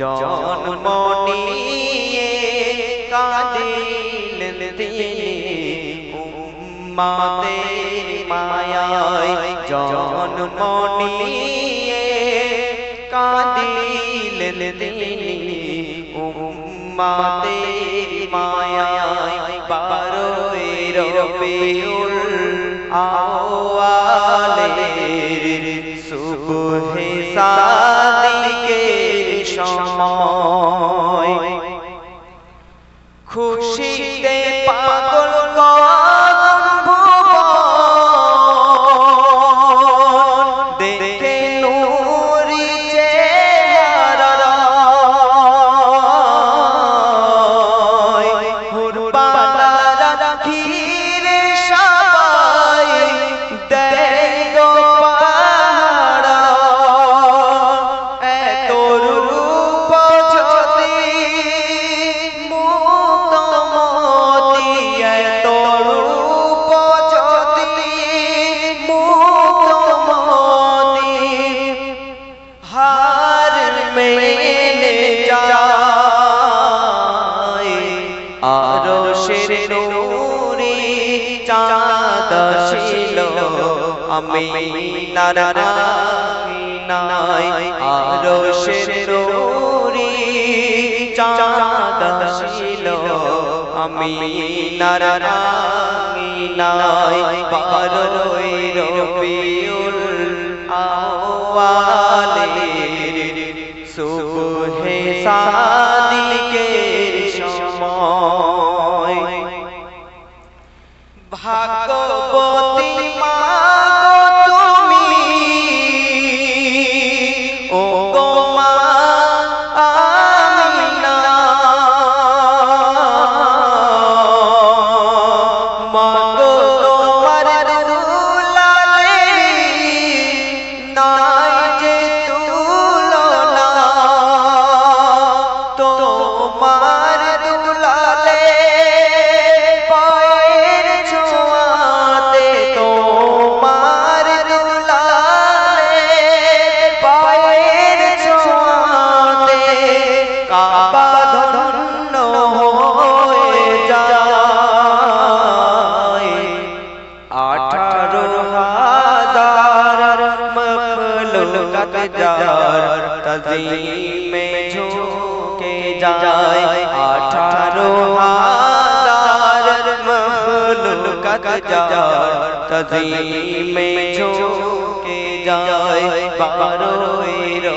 জন্ম নিয়ে কাঁদিল তিনি উম্মাদের মায়ায় জন্ম নিয়ে কাঁদিল তিনি উম্মাদের মায়ায় বার রবিউল আওয়ালের ছিল আমি নারায়ণাই আরও নূরি চাঁদ ছিল আমি নারায়ণাই বারোই রবিউল আওয়ালের সুবহে সাদিকের সময়। तभी में झोंके जाए अठारों हज़ार मखलुकत जाए में झोंके जाए बारो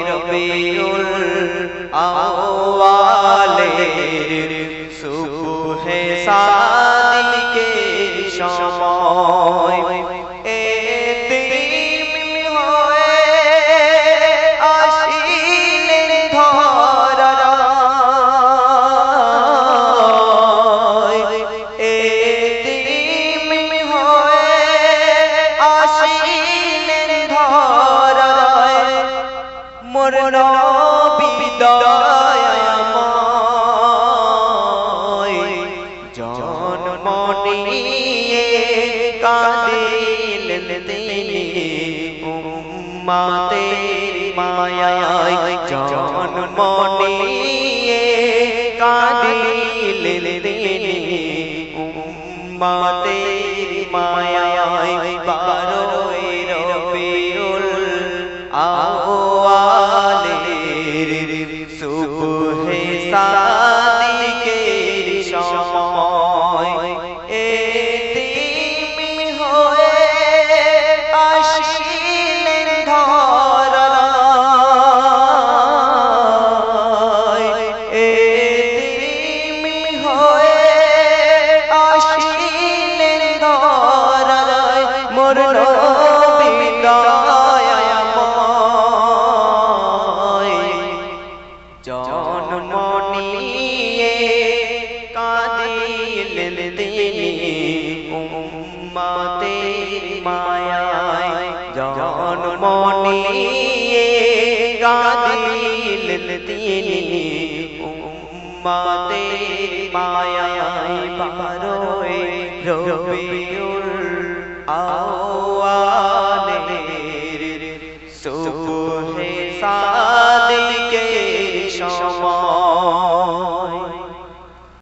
रबीउल आओ। মোর নবী দয়াময়। জন্ম নিয়ে কাঁদিলেন তিনি উম্মাতের মায়ায়। জন্ম নিয়ে কাঁদিলেন তিনি মোর নবী দয়াময়। জন্ম নিয়ে কাঁদিলেন তিনি উম্মাতের মায়ায়। জন্ম নিয়ে কাঁদিলেন তিনি উম্মাতের মায়ায়। বারোই রবিউল আওয়ালের সুবহে